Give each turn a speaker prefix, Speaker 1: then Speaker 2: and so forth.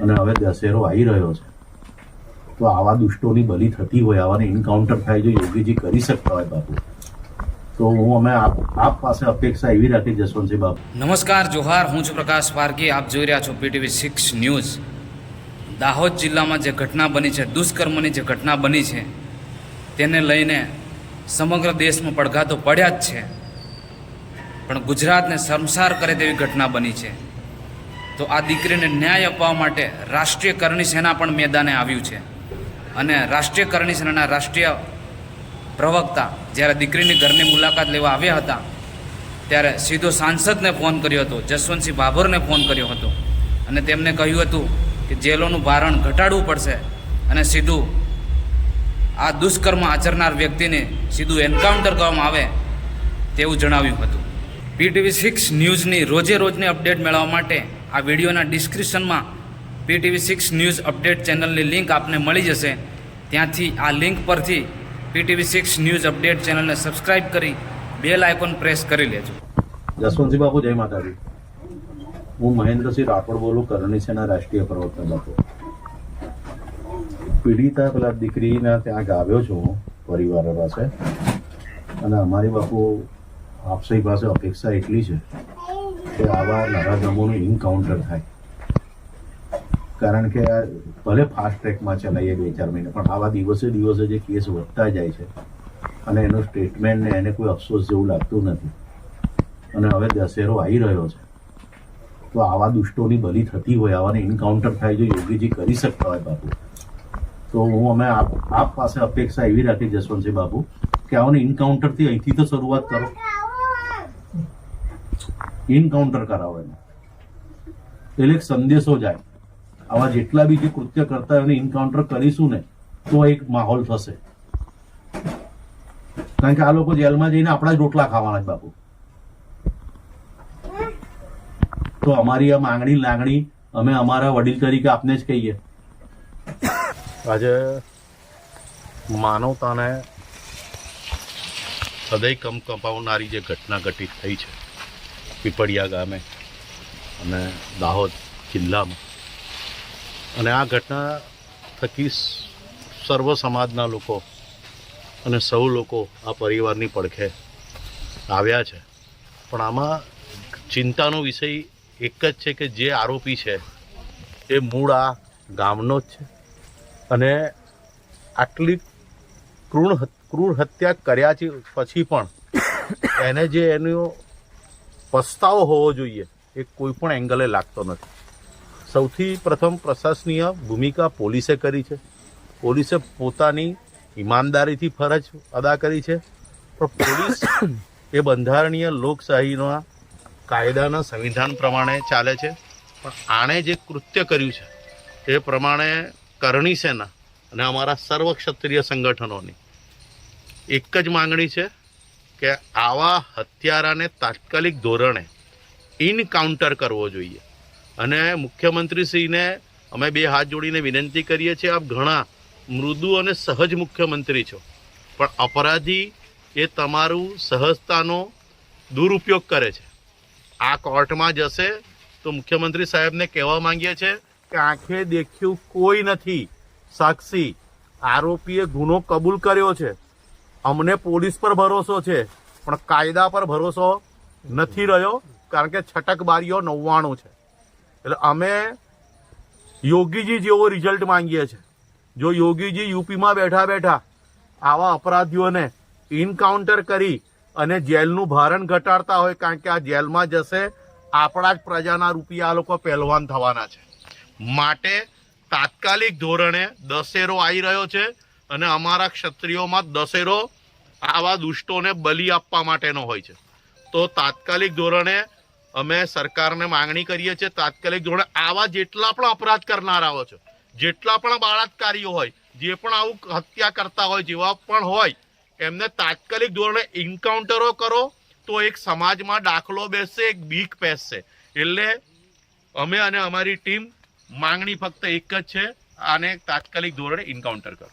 Speaker 1: અને હવે દશેરો આવી રહ્યો છે. તો આવા દુષ્ટોની બલી થતી હોય, આવાને એન્કાઉન્ટર થાય જો યોગીજી કરી શકતા હોય બાપુ. તો હું અમે આપ પાસે અપેક્ષા એવી રાખી જશવંતસિંહ બાપુ.
Speaker 2: નમસ્કાર, જોહાર. હું છું પ્રકાશ પારકી. આપ જોઈ રહ્યા છો પીટીવી સિક્સ ન્યૂઝ. દાહોદ જિલ્લામાં જે ઘટના બની છે, દુષ્કર્મની જે ઘટના બની છે, તેને લઈને સમગ્ર દેશમાં પડઘા તો પડ્યા જ છે. પણ ગુજરાતને શરમસાર કરે તેવી ઘટના બની છે. તો આ દીકરીને ન્યાય અપાવવા માટે રાષ્ટ્રીય કરણી સેના પણ મેદાને આવ્યું છે. અને રાષ્ટ્રીય કરણી સેનાના રાષ્ટ્રીય પ્રવક્તા જ્યારે દીકરીની ઘરની મુલાકાત લેવા આવ્યા હતા, ત્યારે સીધો સાંસદને ફોન કર્યો હતો, જસવંતસિંહ ભાભોરને ફોન કર્યો હતો. અને તેમને કહ્યું હતું કે જેલોનું ભારણ ઘટાડવું પડશે અને સીધું આ દુષ્કર્મ આચરનાર વ્યક્તિને સીધું એન્કાઉન્ટર કરવામાં આવે તેવું જણાવ્યું હતું. પીટીવી સિક્સ ન્યૂઝની રોજે રોજની અપડેટ મેળવવા માટે આ વિડીયોના ડિસ્ક્રિપ્શનમાં પીટીવી સિક્સ ન્યૂઝ અપડેટ ચેનલની લિંક આપને મળી જશે. ત્યાંથી આ લિંક પરથી પીટીવી સિક્સ ન્યૂઝ અપડેટ ચેનલને સબસ્ક્રાઇબ કરી બેલ આઇકોન પ્રેસ કરી લેજો.
Speaker 1: જસવંતસિંહ બાપુ, જય માતાજી. હું મહેન્દ્રસિંહ રાઠોડ બોલું, કરણી સેના રાષ્ટ્રીય પ્રવક્તા બાપુ. પીડિતા પેલા દીકરીના ત્યાં ગાવ્યો છું પરિવાર પાસે. અને અમારી બાપુ આપસી પાસે અપેક્ષા એટલી છે કે આવા નરાધમોનું એન્કાઉન્ટર થાય. કારણ કે ભલે ફાસ્ટ ટ્રેકમાં ચલાવીએ બે ચાર મહિને, પણ આવા દિવસે દિવસે જે કેસ વધતા જાય છે, અને એનું સ્ટેટમેન્ટ ને એને કોઈ અફસોસ જેવું લાગતું નથી, અને હવે દશેરો આવી રહ્યો છે, તો આવા દુષ્ટોની બલી થતી હોય, આવાને એન્કાઉન્ટર થાય જો યોગીજી કરી શકતા હોય બાપુ. તો હું અમે આપ આપ પાસે અપેક્ષા એવી રાખી જસવંતસિંહ બાપુ, કે આવાને એન્કાઉન્ટરથી અહીંથી તો શરૂઆત કરો. એન્કાઉન્ટર કરાવો એટલે એક સંદેશો જાય. આવા જેટલા બી જે કૃત્ય કરતા એને એન્કાઉન્ટર કરીશું ને, તો એક માહોલ થશે. કારણ કે આ લોકો જેલમાં જઈને આપણા જ રોટલા ખાવાના છે બાપુ. તો અમારી આ માંગણી લાગણી અમે અમારા વડીલ તરીકે આપને જ કહીએ. આજે માનવતાને હૃદય કમ કપાવનારી જે ઘટના ઘટિત થઈ છે પીપળિયા ગામે અને દાહોદ જિલ્લામાં. અને આ ઘટના થકી સર્વ સમાજના લોકો અને સૌ લોકો આ પરિવારની પડખે આવ્યા છે. પણ આમાં ચિંતાનો વિષય એક જ છે કે જે આરોપી છે એ મૂળ આ ગામનો જ છે. અને આટલી ક્રૂર ક્રૂર હત્યા કર્યા પછી પણ એને જે એનો પસ્તાવો હોવો જોઈએ એ કોઈ પણ એંગલે લાગતો નથી. સૌથી પ્રથમ પ્રશાસનીય ભૂમિકા પોલીસે કરી છે. પોલીસે પોતાની ઈમાનદારીથી ફરજ અદા કરી છે. પણ પોલીસ એ બંધારણીય લોકશાહીના કાયદાના સંવિધાન પ્રમાણે ચાલે છે. પણ આણે જે કૃત્ય કર્યું છે, એ પ્રમાણે કરણી સેના અને અમારા સર્વ ક્ષત્રિય સંગઠનોની એક જ માંગણી છે કે આવા હત્યારાને તાત્કાલિક ધોરણે ઇનકાઉન્ટર કરવો જોઈએ. અને મુખ્યમંત્રીશ્રીને અમે બે હાથ જોડીને વિનંતી કરીએ છીએ, આપ ઘણા મૃદુ અને સહજ મુખ્યમંત્રી છો. પણ અપરાધી એ તમારું સહજતાનો દુરુપયોગ કરે છે. આ કોર્ટમાં જશે તો મુખ્યમંત્રી સાહેબને કહેવા માંગીએ છીએ કે આંખે દેખ્યું કોઈ નથી. સાક્ષી આરોપીએ ગુનો કબૂલ કર્યો છે. અમને પોલીસ પર ભરોસો છે, પણ કાયદા પર ભરોસો નથી રહ્યો, કારણ કે છટકબારીઓ નવ્વાણું છે. એટલે અમે યોગીજી જેવો રિઝલ્ટ માંગીએ છીએ. જો યોગીજી યુપીમાં બેઠા બેઠા આવા અપરાધીઓને ઇનકાઉન્ટર કરી અને જેલનું ભારણ ઘટાડતા હોય, કારણ કે આ જેલમાં જશે, આપણા જ પ્રજાના રૂપિયા આ લોકો પહેલવાન થવાના છે. માટે તાત્કાલિક ધોરણે દશેરો આવી રહ્યો છે અને અમારા ક્ષત્રિયોમાં દશેરો આવા દુષ્ટોને બલિ આપવા માટેનો હોય છે. તો તાત્કાલિક ધોરણે અમે સરકારને માંગણી કરીએ છીએ, તાત્કાલિક ધોરણે આવા જેટલા પણ અપરાધ કરનારાઓ છે, જેટલા પણ બાળાત્કારીઓ હોય, જે પણ આવું હત્યા કરતા હોય, જેવા પણ હોય, એમને તાત્કાલિક ધોરણે એન્કાઉન્ટરો કરો, તો એક સમાજમાં દાખલો બેસશે, એક બીક બેસશે એટલે અમે અને અમારી ટીમ માંગણી ફક્ત એક જ છે, આને તાત્કાલિક ધોરણે એન્કાઉન્ટર કરો.